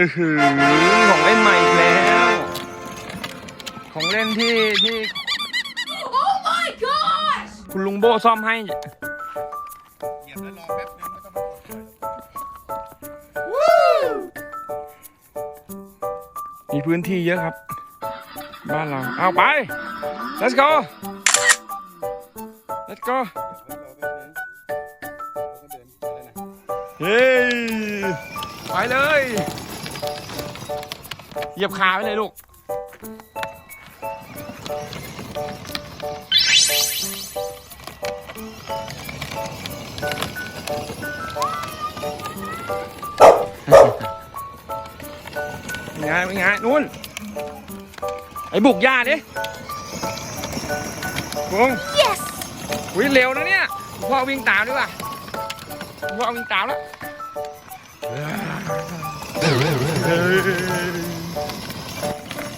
อือหือของเล่นใหม่อีกแล้ว ของเล่นที่ที่ Oh my gosh! คุณลุงโบซ่อมให้ เหยียบแล้วรอแป๊บนึงไม่ต้องมากดเลยมีพื้นที่เยอะครับ บ้านเรา เอาไป let's go let's go เหยียบแล้วรอแป๊บนึงแล้วก็เดินไปแล้วนะเฮ้ยไปเลย เหยียบขาไปเลยลูก เป็นไงเป็นไงนู่น ไอ้บุกหญ้าดิบุง Yes! วิ่งเร็วนะเนี่ยพ่อวิ่งตามดีกว่าพ่อวิ่งตามแล้ว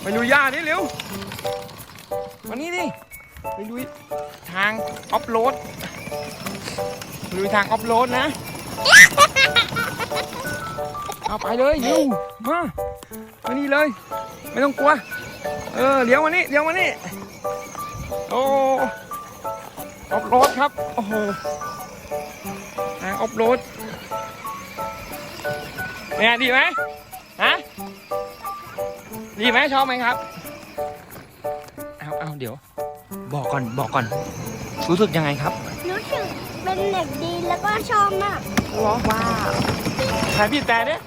ไปดูหญ้าดิเร็ววันนี้ดิไปดูทางออฟโรดไปดูทางออฟโรดนะ เอาไปเลยเร็วมามานี่เลย ไม่ต้องกลัว เออเลี้ยวมานี่เลี้ยวมานี่โอ้ออฟโรดครับ โอ้โหทางออฟโรดเนี่ยดีไหม ดีไหมชอบไหมครับ เอาเอาเดี๋ยว บอกก่อนบอกก่อน รู้สึกยังไงครับรู้สึกเป็นเด็กดีแล้วก็ชอบมากว้าวถ่ายพี่แต่เนี่ย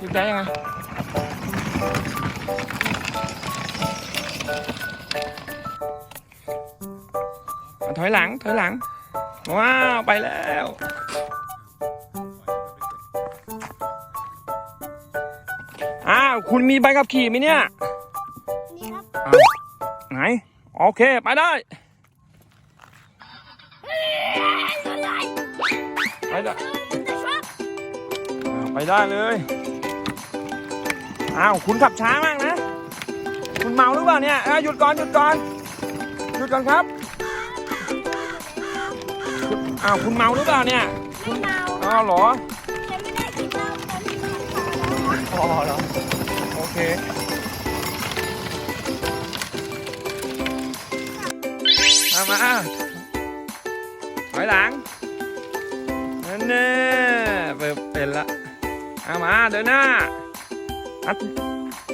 พี่แต่ยังไงถอยหลังถอยหลัง ว้าว ไปแล้ว คุณมีใบขับขี่ไหมเนี่ยนี่ครับอ้าวไหน โอเค ไปได้ ไปได้อ้าวไปได้เลย อ้าว คุณขับช้ามากนะ คุณเมาหรือเปล่าเนี่ยอ้าวหยุดก่อน หยุดก่อน หยุดก่อนครับ อ้าว คุณเมาหรือเปล่าเนี่ยไม่เมาอ้าวเหรอ ฉันไม่ได้กินเหล้าตอนที่มันขาวแล้วนะอ๋อเหรอโอ เคเอามาถอยหลังนั่นแน่เปิดเป็นละเอามาเดินหน้าอะ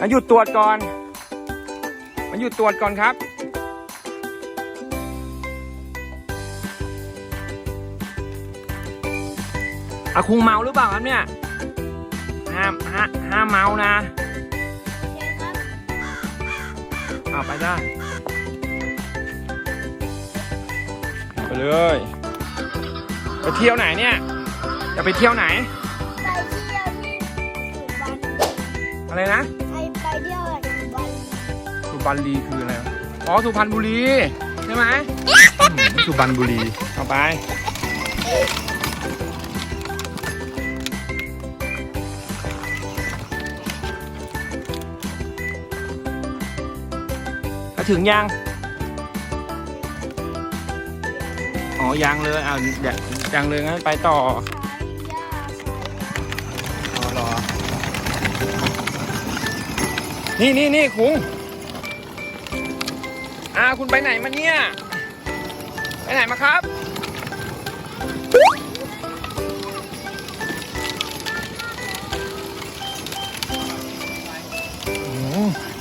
อะหยุดตรวจก่อนมาหยุดตรวจก่อนครับอาคุงเมาหรือเปล่าครับเนี่ยห้ามห้าห้ามเมานะ ไปได้ไปเลยไปเที่ยวไหนเนี่ยจะไปเที่ยวไหน ไปเที่ยวที่สุพรรณอะไรนะไปไปเที่ยวสุพรรณสุพรรณบุรีคืออะไรวะอ๋อสุพรรณบุรีใช่ไหมอืมสุพรรณบุรีเอาไป มาถึงยัง อ๋อ ยังเลยเอายังยังเลยงั้นไปต่ออ๋อรอ นี่นี่นี่คุงอ่าคุณไปไหนมาเนี่ย ไปไหนมาครับ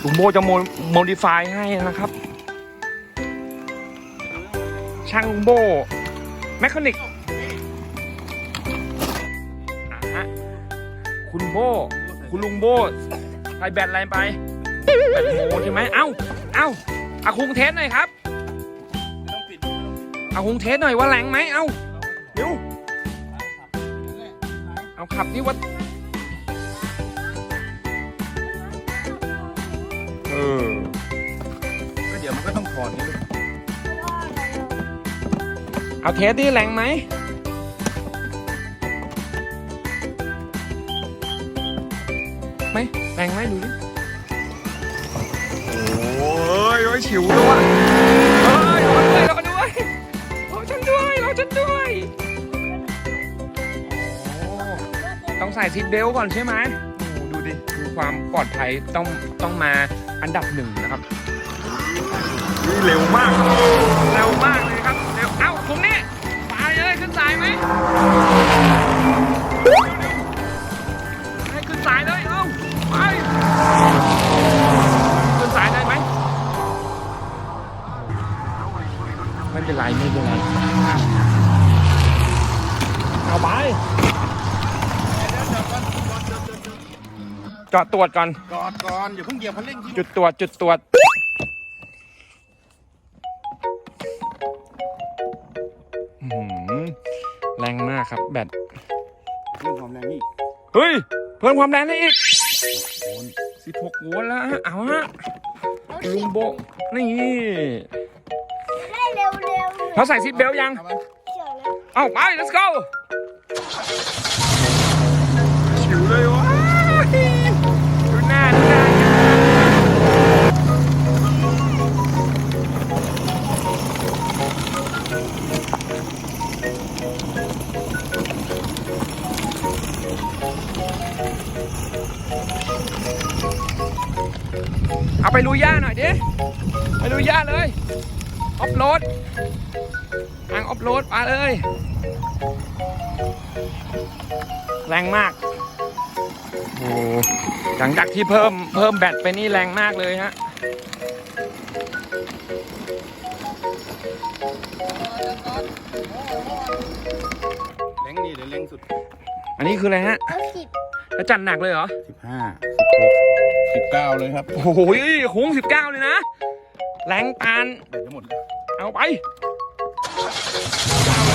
ลุงโบจะโมโมดิฟายให้นะครับ ช่างลุงโบแมคานิกคุณโบ คุณลุงโบใส่แบตอะไรไปแบตโมใช่ไหมเอ้า เอ้าอาคุงเทสหน่อยครับอาคุงเทสหน่อยว่าแรงไหมเอ้าเดี๋ยวเอาขับนี่ว่า ก็ต้องถอดนี่ลูกเอาเทสดิแรงไหมไหมแรงไหมดูดิโอ้ยโอ้ยฉิวด้วยเฮ้ยรอด้วยรอด้วยรอฉันด้วยรอฉันด้วยโอ้ต้องใส่ซีทเบลต์ก่อนใช่ไหมโอ้โหดิดูความปลอดภัยต้องต้องมาอันดับหนึ่งนะครับ นี่เร็วมาก เร็วมากเลยครับ เร็ว เอ้าตรงนี้ไปเลยขึ้นสายไหมให้ขึ้นสายเลย เอ้าไปขึ้นสายได้ไหมไม่เป็นไรไม่เป็นไรเอาไปจอดตรวจก่อน กอดก่อนอย่าเพิ่งเหยียบคันเร่งที่ จุดตรวจจุดตรวจ แรงมากครับ แบตเรื่องความแรงนี่เฮ้ย เพิ่มความแรงได้อีกโอน16โวลต์แล้วฮะเอาฮะเอาลุงโบะนี่ได้เร็วเร็วเขาใส่ซีทเบลต์ยัง เอาไหมเฉียวเลยเอาไป let's go เอาไปลุยย่าหน่อยดิ ไปลุยย่าเลย ออฟโหลดทางออฟโหลดมาเลย แรงมาก โอ้โหหลังจากที่เพิ่มเพิ่มแบตไปนี่แรงมากเลยฮะเร่งนี่เดี๋ยวเร่งสุด อันนี้คืออะไรฮะเอาสิบแล้วจัดหนักเลยเหรอ สิบห้าสิบหก สิบเก้าเลยครับ โอ้โหโค้งสิบเก้าเลยนะ แรงปานเดี๋ยวจะหมดแล้วเอาไปไป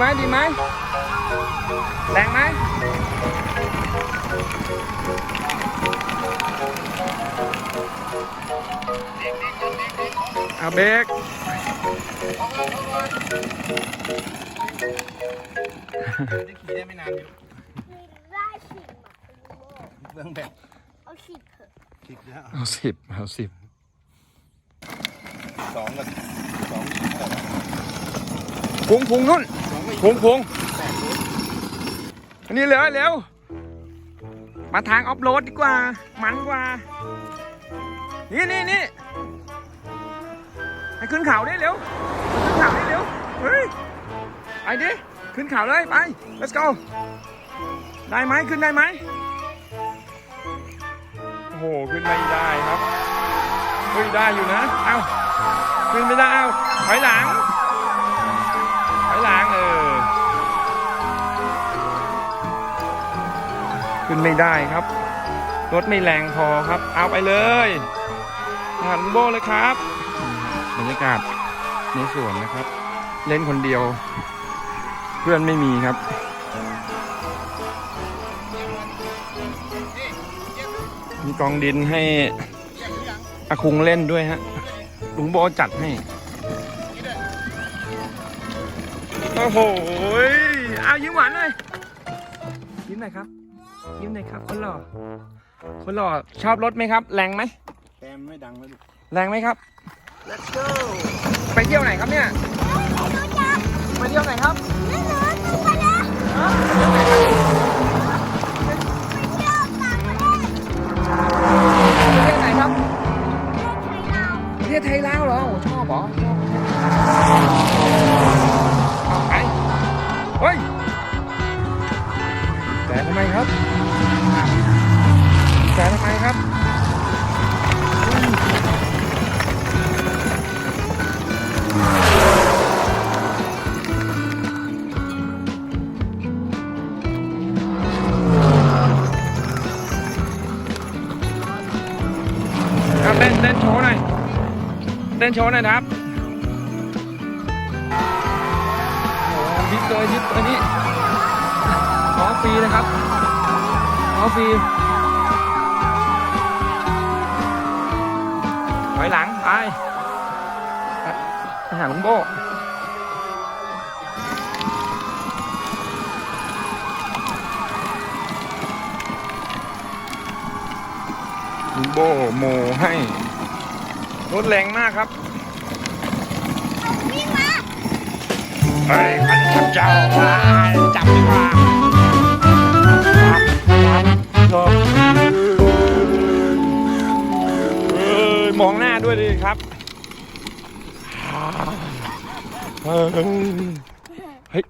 ไหมดีไหมแรงไหมเอาเบรกได้ขี่ได้ไม่นานอยู่มีได้สิบอะเรื่องแบบเอาสิบเถอะสิบแล้วเอาสิบเอาสิบสองกับสองแต่ว่า พุงพุงนุ่นพุงพุงอันนี้เร็วเร็ว มาทางออฟโรดดีกว่า มันกว่า นี่นี่นี่ให้ขึ้นเขาได้เร็ว ขึ้นเขาได้เร็ว เฮ้ย ไปดิ ขึ้นเขาเลยไป let's go ได้ไหมขึ้นได้ไหมโอ้โห ขึ้นไม่ได้ครับเฮ้ยได้อยู่นะ เอาขึ้นไม่ได้เอาถอยหลัง ขึ้นไม่ได้ครับ รถไม่แรงพอครับ เอาไปเลยหันโบเลยครับบรรยากาศในสวนนะครับ เล่นคนเดียว เพื่อนไม่มีครับมีกองดินให้อาคุงเล่นด้วยฮะลุงโบจัดให้ โอ้โหเอายิ้มหวานหน่อยยิ้มหน่อยครับ ยิ้มหน่อยครับ คนหล่อ คนหล่อชอบรถไหมครับ แรงไหมแต้มไม่ดังแล้วลูก แรงไหมครับ let's go ไปเที่ยวไหนครับเนี่ย ไปเที่ยวไหนครับนั่นเหรอดูไปนะฮะไปเที่ยวไหนครับเที่ยวต่างประเทศประเทศไหนครับประเทศไทยเราประเทศไทยลาวเหรอโอ้ชอบเหรอชอบเอาไปเฮ้ยแต่ทำไมครับ แต่ทำไมครับครับเต้นเต้นโชว์หน่อยเต้นโชว์หน่อยครับโอ้โหยิบเลยยิบอันนี้ขอฟรีนะครับ ขอฟรีถอยหลังไปไปหาลุงโบลุงโบโมให้รถแรงมากครับวิ่งมาเฮ้ยขันขันเจ้าจับดีกว่า ครับเฮ้ย